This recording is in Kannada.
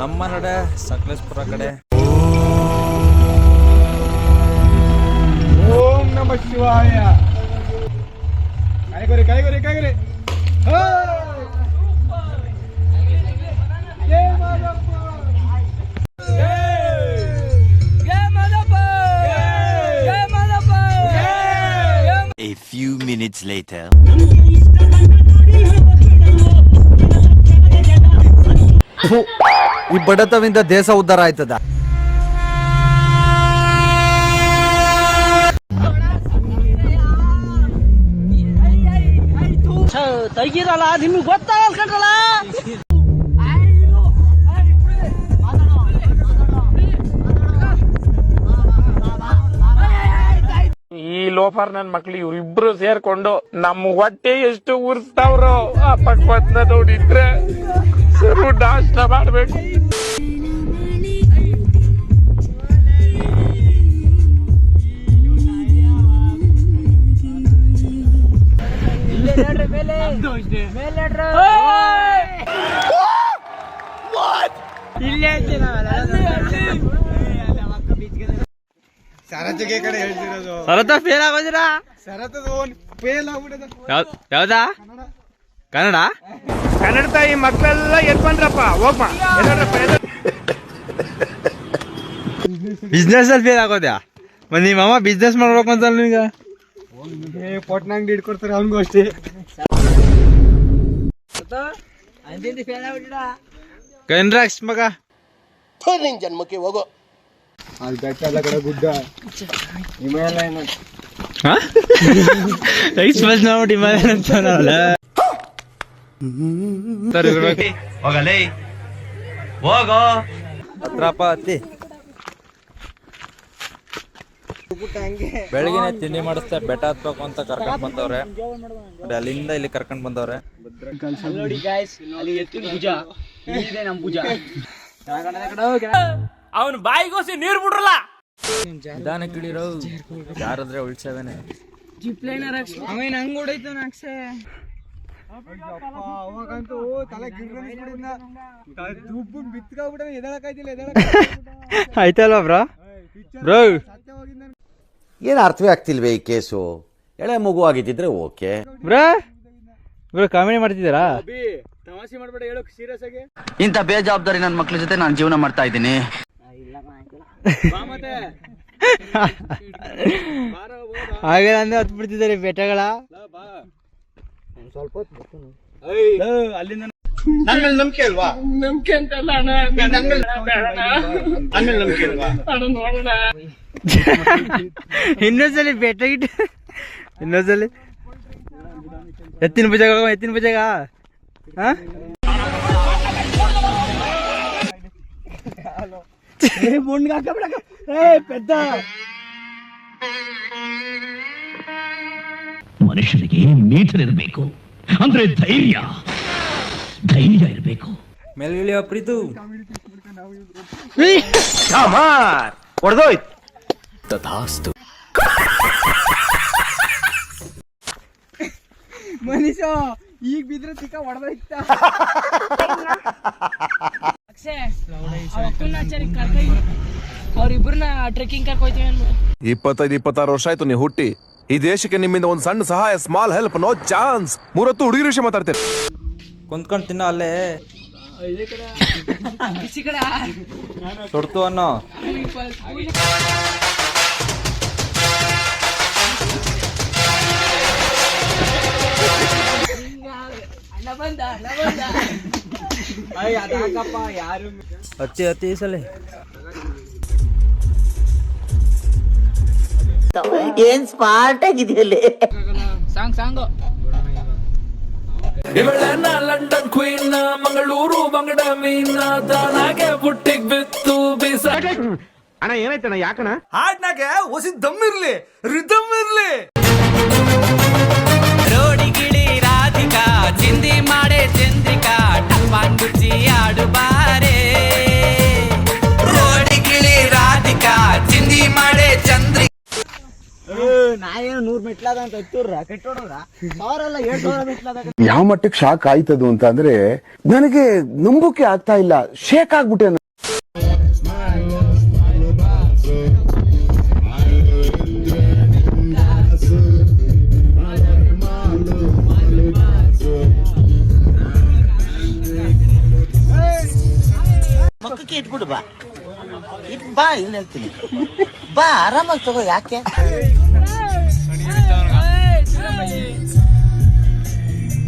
ನಮ್ಮ ನಡೆ ಸಕಲೇಶ್ಪುರ ಕಡೆ. ಓಂ ನಮ ಶಿವಾಯ. ಕೈಗೊರಿ ಕೈಗೊರಿ ಕೈಗೊರಿ A few minutes later. ಈ ಬಡತವಿಂದ ದೇಶ ಉದ್ಧಾರ ಆಯ್ತದ? ತೆಗಿರಲ್ಲ ನಿಮ್ಗೆ ಗೊತ್ತಾಗಲ್ಲ ಕಣ್ರಲ್ಲ? ಈ ಲೋಫರ್ ನನ್ ಮಕ್ಳು ಇವ್ರಿಬ್ರು ಸೇರ್ಕೊಂಡು ನಮ್ಮ ಹೊಟ್ಟೆ ಎಷ್ಟು ಉರ್ಸ್ತಾವ್ರೋ ಅಪ್ಪ ಪಕ್ವತ್ನ ನೋಡಿದ್ರೆ ಸರು ನಾಷ್ಟ ಮಾಡ್ಬೇಕು ಸರತಿಗೆ ಕಡೆ ಹೇಳ್ತಿರೋದು ಸರತ fail ಆಗೋದಿರಾ ಸರತದ own fail ಆಗ್ಬಿಟ್ಟದ ಯಾವ್ದಾ Kannada? Kannada ತಾಯಿ ಮಕ್ಕಳೆಲ್ಲ ಎದ್ ಬಂದ್ರಪ್ಪ ಹೋಗ್ಮ. ಬಿಸ್ನೆಸ್ ಅಲ್ಲಿ ಫೇಲ್ ಆಗೋದ್ಯಾ? ಮತ್ತೆ ನಿಮ್ಮ ಅಮ್ಮ ಬಿಸ್ನೆಸ್ ಮಾಡ್ಬೇಕು ಅಂತ ನಿಮ್ಗೆ? ಏ ಪೊಟ್ನ ಅಂಗಡಿ ಇಟ್ಕೊಡ್ತಾರೆ ಅವನಿಗೂ ಅಷ್ಟೇ. ಕನ್ರಾಕ್ಸ್ ಮಗ. ಅಲ್ಲಿ ಬೆಟ್ಟ ಎಲ್ಲ ಕಡೆ ಗುಡ್ಡ. ಹಿಮಾಲಯನ ಎಕ್ಸ್ಪ್ರೆಸ್ ಮಾಡ್ಬಿಟ್ಟು ಹಿಮಾಲಯ ಅಂತ ಹೋಗಲೇ. ಹೋಗೋ. ಹತ್ರಪ್ಪ ಹತ್ತಿ ಬೆಳಗಿನ ತಿಂಡಿ ಮಾಡಿಸ್ತಾ ಬೆಟ್ಟ ಹತ್ಬೇಕು ಅಂತ ಕರ್ಕೊಂಡ್ ಬಂದವ್ರೆ. ಅಲ್ಲಿಂದ ಇಲ್ಲಿ ಕರ್ಕೊಂಡ್ ಬಂದವ್ರೆ. ಅವನ್ ಬಾಯಿಗೋಸಿ ನೀರ್ ಬಿಡ್ರಲ್ಲ. ನಿಧಾನ ಕಿಳಿರೋ. ಯಾರಂದ್ರೆ ಉಳ್ಸವೇನೆ. ಜಿಪ್ ಲೈನರ್ ಅವೇನ್ ಹಂಗ್ ಹೊಡೈತ ಅಕ್ಷೆ ಅವಾಗಂತೂ ತಲೆ ದುಬ್ಬು ಎದಳಕಾಯ್ತಿಲ್ಲ ಎದಳಕ ಆಯ್ತಲ್ವಾ ಬ್ರೋ? ಬ್ರೋ. ಏನು ಅರ್ಥವೇ ಆಗ್ತಿಲ್ವೇ ಈ ಕೇಸು? ಎಳೆ ಮಗು ಆಗಿದ್ದಿದ್ರೆ ಓಕೆ. ಬ್ರೋ ಬ್ರೋ ಕಾಮಿಡಿ ಮಾಡ್ತಿದ್ದೀರಾ? ತಮಾಷೆ ಮಾಡ್ಬೇಡ ಹೇಳಕ್ ಸೀರಿಯಸ್ ಆಗಿ. ಇಂಥ ಬೇಜವಾಬ್ದಾರಿ ನನ್ನ ಮಕ್ಳ ಜೊತೆ ನಾನು ಜೀವನ ಮಾಡ್ತಾ ಇದ್ದೀನಿ. ಹಾಗೆ ಅಂದ್ರೆ ಹತ್ ಬಿಡ್ತಿದ್ದಾರೆ ಬೆಟ್ಟಗಳ. ಬಾ ಅಲ್ಲಿಂದ ನಂಬಿಕೆ ಅಲ್ವಾ? ನಂಬಿಕೆ ಅಂತಲ್ಲ ಅಣ್ಣ. ನಂಬಿಕೆ ಅಲ್ವಾ? ಅಣ್ಣ. ನೋಡೋಣ. ಇನ್ನೊಂದ್ಸಲಿ ಬೆಟ್ಟ ಗಿಟ್ಟ ಇನ್ನೊಂದ್ಸಲಿ. ಎತ್ತಿನ ಭುಜಾಗ ಎತ್ತಿನ ಭುಜಾಗ. ಹಾ ಮನುಷ್ಯನಿಗೆ ಮೀಟರ್ ಇರಬೇಕು. ಅಂದ್ರೆ ಧೈರ್ಯ. ಧೈರ್ಯ ಇರಬೇಕು. ಮೇಲ್ಗಿಳಿಯೋ ಪ್ರೀತು. ತಥಾಸ್ತು. ಮನುಷ್ಯ ಈಗ ಬಿದ್ರೆ ತಿಕ್ಕ ಕರ್ಕೈ ಅವ್ರಿಬ್ರನ್ನ ಟ್ರೆಕ್ಕಿಂಗ್ ಕರ್ಕೊಯ್ತೀವಿ ಅನ್ಬಿಟ್ಟು ಇಪ್ಪತ್ತೈದು ಇಪ್ಪತ್ತಾರು ವರ್ಷ ಆಯ್ತು ನೀವು ಹುಟ್ಟಿ. ಈ ದೇಶಕ್ಕೆ ನಿಮ್ಮಿಂದ ಒಂದು ಸಣ್ಣ ಸಹಾಯ ಸ್ಮಾಲ್ ಹೆಲ್ಪ್ ನೋ ಚಾನ್ಸ್ ಮೂರತ್ತು ಹುಡುಗಿ ವಿಷಯ ಮಾತಾಡ್ತೀರಿ ಕುಂತ್ಕೊಂಡು ತಿನ್ನ ಅಲ್ಲೇ. ತೊಡ್ತು ಅನ್ನೋ. ಅಣ್ಣ ಅತ್ತಿ ಈ ಸಲ. ಏನ್ smart ಆಗಿದೆಯಲ್ಲಿ? Song song. ಇವಳೆನ್ನ London queen Mangaluru ಬಂಗಡ ಮೀನ್ ತಾನಾಗೆ ಬುಟ್ಟಿಗ್ ಬಿತ್ತು ಬೀಸ. ಅಣ್ಣ ಏನಾಯ್ತಣ್ಣ ಯಾಕಣ್ಣ? ಹಾಡ್ನಾಗೆ ಹೊಸಿ ದಮ್ ಇರ್ಲಿ ರಿದಮ್ ಇರ್ಲಿ. ನಾ ಏನು ನೂರು ಮೆಟ್ಲಾದ ಅಂತ ಹತ್ತೂರ್ರ ಕೆಟ್ಟೋಡ್ರ ಸಾವಿರ ಅಲ್ಲ ಏಳು ಸಾವಿರ ಮೆಟ್ಲಾದ ಯಾವ ಮಟ್ಟಕ್ಕೆ ಶಾಕ್ ಆಯ್ತದು ಅಂತ ಅಂದ್ರೆ ನನಗೆ ನಂಬುಕೆ ಆಗ್ತಾ ಇಲ್ಲ. ಶೇಕ್ ಆಗ್ಬಿಟ್ಟೆ ನಾನು. ಮಕ್ಕಕ್ಕೆ ಇಟ್ಬಿಡು ಬಾ. ಇಟ್ ಬಾ ಇಲ್ಲಿ ಹೇಳ್ತೀನಿ. ಬಾ ಆರಾಮಾಗಿ ತಗೋ ಯಾಕೆ?